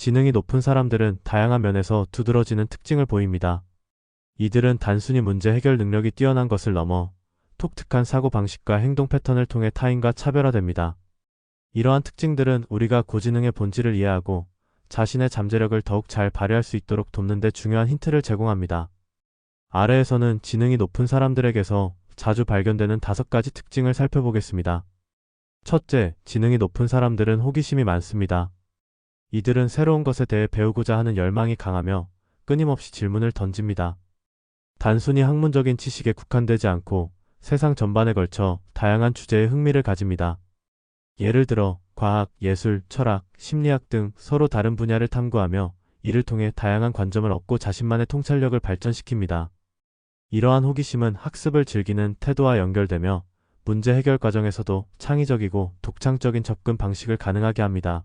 지능이 높은 사람들은 다양한 면에서 두드러지는 특징을 보입니다. 이들은 단순히 문제 해결 능력이 뛰어난 것을 넘어 독특한 사고 방식과 행동 패턴을 통해 타인과 차별화됩니다. 이러한 특징들은 우리가 고지능의 본질을 이해하고 자신의 잠재력을 더욱 잘 발휘할 수 있도록 돕는 데 중요한 힌트를 제공합니다. 아래에서는 지능이 높은 사람들에게서 자주 발견되는 다섯 가지 특징을 살펴보겠습니다. 첫째, 지능이 높은 사람들은 호기심이 많습니다. 이들은 새로운 것에 대해 배우고자 하는 열망이 강하며 끊임없이 질문을 던집니다. 단순히 학문적인 지식에 국한되지 않고 세상 전반에 걸쳐 다양한 주제에 흥미를 가집니다. 예를 들어 과학, 예술, 철학, 심리학 등 서로 다른 분야를 탐구하며 이를 통해 다양한 관점을 얻고 자신만의 통찰력을 발전시킵니다. 이러한 호기심은 학습을 즐기는 태도와 연결되며 문제 해결 과정에서도 창의적이고 독창적인 접근 방식을 가능하게 합니다.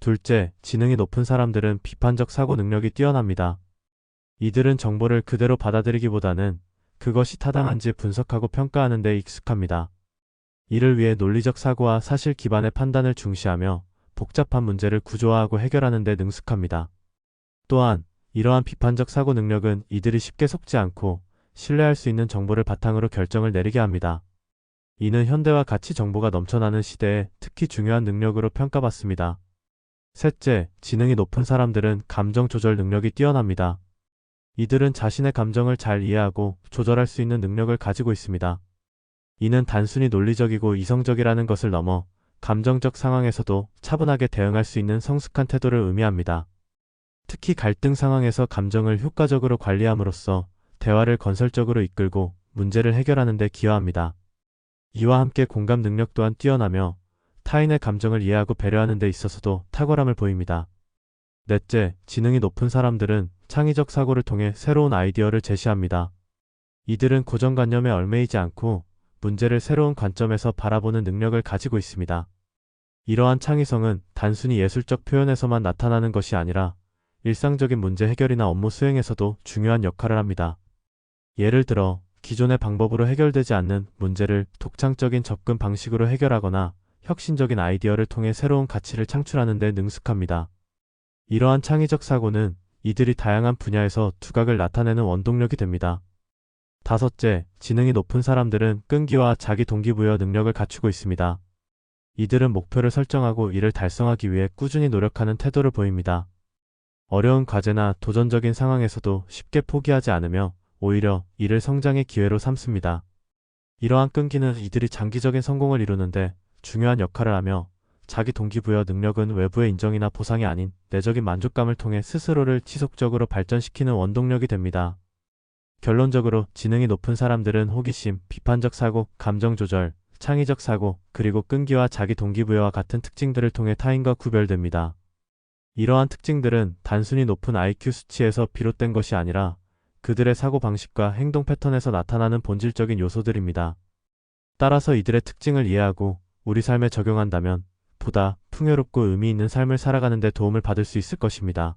둘째, 지능이 높은 사람들은 비판적 사고 능력이 뛰어납니다. 이들은 정보를 그대로 받아들이기보다는 그것이 타당한지 분석하고 평가하는 데 익숙합니다. 이를 위해 논리적 사고와 사실 기반의 판단을 중시하며 복잡한 문제를 구조화하고 해결하는 데 능숙합니다. 또한 이러한 비판적 사고 능력은 이들이 쉽게 속지 않고 신뢰할 수 있는 정보를 바탕으로 결정을 내리게 합니다. 이는 현대와 가치 정보가 넘쳐나는 시대에 특히 중요한 능력으로 평가받습니다. 셋째, 지능이 높은 사람들은 감정 조절 능력이 뛰어납니다. 이들은 자신의 감정을 잘 이해하고 조절할 수 있는 능력을 가지고 있습니다. 이는 단순히 논리적이고 이성적이라는 것을 넘어 감정적 상황에서도 차분하게 대응할 수 있는 성숙한 태도를 의미합니다. 특히 갈등 상황에서 감정을 효과적으로 관리함으로써 대화를 건설적으로 이끌고 문제를 해결하는 데 기여합니다. 이와 함께 공감 능력 또한 뛰어나며 타인의 감정을 이해하고 배려하는 데 있어서도 탁월함을 보입니다. 넷째, 지능이 높은 사람들은 창의적 사고를 통해 새로운 아이디어를 제시합니다. 이들은 고정관념에 얽매이지 않고 문제를 새로운 관점에서 바라보는 능력을 가지고 있습니다. 이러한 창의성은 단순히 예술적 표현에서만 나타나는 것이 아니라 일상적인 문제 해결이나 업무 수행에서도 중요한 역할을 합니다. 예를 들어 기존의 방법으로 해결되지 않는 문제를 독창적인 접근 방식으로 해결하거나 혁신적인 아이디어를 통해 새로운 가치를 창출하는 데 능숙합니다. 이러한 창의적 사고는 이들이 다양한 분야에서 두각을 나타내는 원동력이 됩니다. 다섯째, 지능이 높은 사람들은 끈기와 자기 동기부여 능력을 갖추고 있습니다. 이들은 목표를 설정하고 이를 달성하기 위해 꾸준히 노력하는 태도를 보입니다. 어려운 과제나 도전적인 상황에서도 쉽게 포기하지 않으며 오히려 이를 성장의 기회로 삼습니다. 이러한 끈기는 이들이 장기적인 성공을 이루는데 중요한 역할을 하며 자기 동기부여 능력은 외부의 인정이나 보상이 아닌 내적인 만족감을 통해 스스로를 지속적으로 발전시키는 원동력이 됩니다. 결론적으로 지능이 높은 사람들은 호기심, 비판적 사고, 감정 조절, 창의적 사고, 그리고 끈기와 자기 동기부여와 같은 특징들을 통해 타인과 구별됩니다. 이러한 특징들은 단순히 높은 IQ 수치에서 비롯된 것이 아니라 그들의 사고 방식과 행동 패턴에서 나타나는 본질적인 요소들입니다. 따라서 이들의 특징을 이해하고 우리 삶에 적용한다면 보다 풍요롭고 의미 있는 삶을 살아가는 데 도움을 받을 수 있을 것입니다.